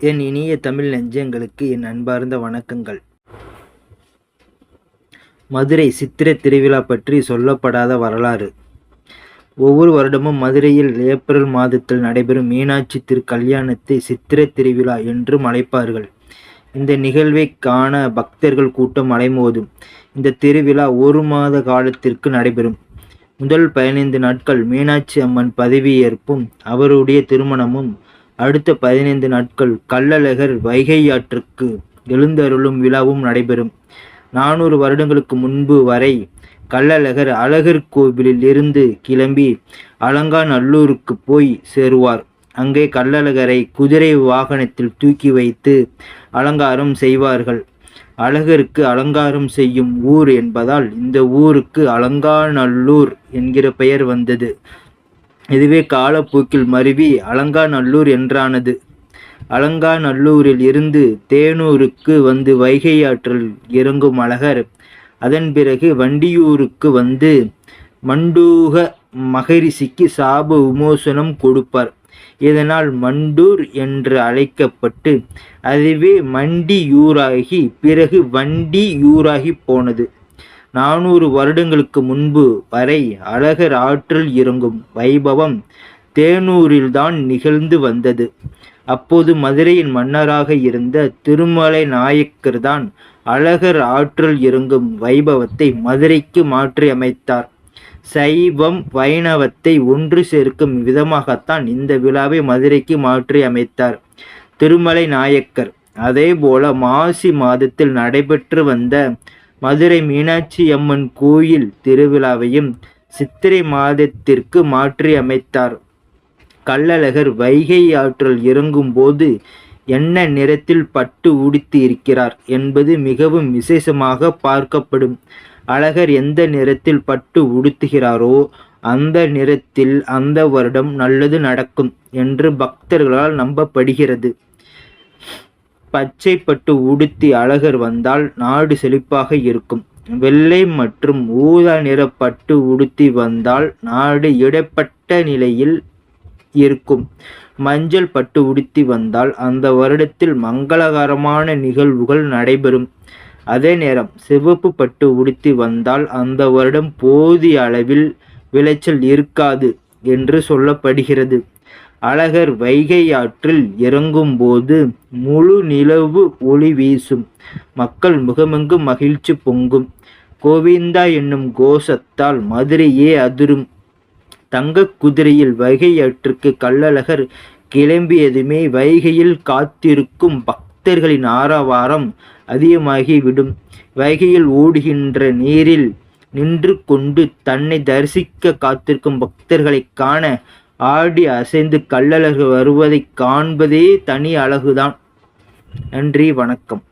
என் இனிய தமிழ் நெஞ்சங்களுக்கு என் அன்பார்ந்த வணக்கங்கள். மதுரை சித்திரை திருவிழா பற்றி சொல்லப்படாத வரலாறு. ஒவ்வொரு வருடமும் மதுரையில் ஏப்ரல் மாதத்தில் நடைபெறும் மீனாட்சி திரு கல்யாணத்தை சித்திரை திருவிழா என்றும் அழைப்பார்கள். இந்த நிகழ்வை காண பக்தர்கள் கூட்டம் அலைமோதும். இந்த திருவிழா ஒரு மாத காலத்திற்கு நடைபெறும். முதல் பதினைந்து நாட்கள் மீனாட்சி அம்மன் பதவியேற்பும் அவருடைய திருமணமும் அடுத்த பதினைந்து நாட்கள் கள்ளழகர் வைகை ஆற்றுக்கு எழுந்தருளும் விழாவும் நடைபெறும். நானூறு வருடங்களுக்கு முன்பு வரை கள்ளழகர் அழகர் கோவிலில் இருந்து கிளம்பி அலங்காநல்லூருக்கு போய் சேருவார். அங்கே கள்ளழகரை குதிரை வாகனத்தில் தூக்கி வைத்து அலங்காரம் செய்வார்கள். அழகருக்கு அலங்காரம் செய்யும் ஊர் என்பதால் இந்த ஊருக்கு அலங்காநல்லூர் என்கிற பெயர் வந்தது. இதுவே காலப்போக்கில் மருவி அலங்காநல்லூர் என்றானது. அலங்காநல்லூரில் இருந்து தேனூருக்கு வந்து வைகை ஆற்றில் இறங்கும் அழகர். அதன் பிறகு வண்டியூருக்கு வந்து மண்டூக மகரிஷிக்கு சாப விமோசனம் கொடுப்பார். இதனால் மண்டூர் என்று அழைக்கப்பட்டு அதுவே மண்டியூராகி பிறகு வண்டியூராகி போனது. நானூறு வருடங்களுக்கு முன்பு வரை அழகர் ஆற்றில் இறங்கும் வைபவம் தேனூரில்தான் நிகழ்ந்து வந்தது. அப்போது மதுரையின் மன்னராக இருந்த திருமலை நாயக்கர் தான் அழகர் ஆற்றில் இறங்கும் வைபவத்தை மதுரைக்கு மாற்றி அமைத்தார். சைவம் வைணவத்தை ஒன்று சேர்க்கும் விதமாகத்தான் இந்த விழாவை மதுரைக்கு மாற்றி அமைத்தார் திருமலை நாயக்கர். அதே போல மாசி மாதத்தில் நடைபெற்று வந்த மதுரை மீனாட்சி அம்மன் கோயில் திருவிழாவையும் சித்திரை மாதத்திற்கு மாற்றி அமைத்தார். கள்ளழகர் வைகை ஆற்றல் இறங்கும் போது என்ன நிறத்தில் பட்டு உடுத்தி இருக்கிறார் என்பது மிகவும் விசேஷமாக பார்க்கப்படும். அழகர் எந்த நிறத்தில் பட்டு உடுத்துகிறாரோ அந்த நிறத்தில் அந்த வருடம் நல்லது நடக்கும் என்று பக்தர்களால் நம்பப்படுகிறது. பச்சை பட்டு உடுத்தி அழகர் வந்தால் நாடு செழிப்பாக இருக்கும். வெள்ளை மற்றும் ஊதா நிற பட்டு உடுத்தி வந்தால் நாடு இடைப்பட்ட நிலையில் இருக்கும். மஞ்சள் பட்டு உடுத்தி வந்தால் அந்த வருடத்தில் மங்களகரமான நிகழ்வுகள் நடைபெறும். அதே நேரம் சிவப்பு பட்டு உடுத்தி வந்தால் அந்த வருடம் போதிய அளவில் விளைச்சல் இருக்காது. என்று சொல்லப்படுகிறது. அழகர் வைகை ஆற்றில் இறங்கும்போது முழு நிலவு ஒளி வீசும். மக்கள் முகமெங்கும் மகிழ்ச்சி பொங்கும். கோவிந்தா என்னும் கோஷத்தால் மதுரையே அதிரும். தங்க குதிரையில் வைகை ஆற்றுக்கு கள்ளழகர் கிளம்பியதுமே வைகையில் காத்திருக்கும் பக்தர்களின் ஆரவாரம் அதிகமாகிவிடும். வைகையில் ஓடுகின்ற நீரில் நின்று கொண்டு தன்னை தரிசிக்க காத்திருக்கும் பக்தர்களைக் காண ஆடி அசைந்து கள்ளழகு வருவதைக் காண்பதே தனி அழகுதான். நன்றி வணக்கம்.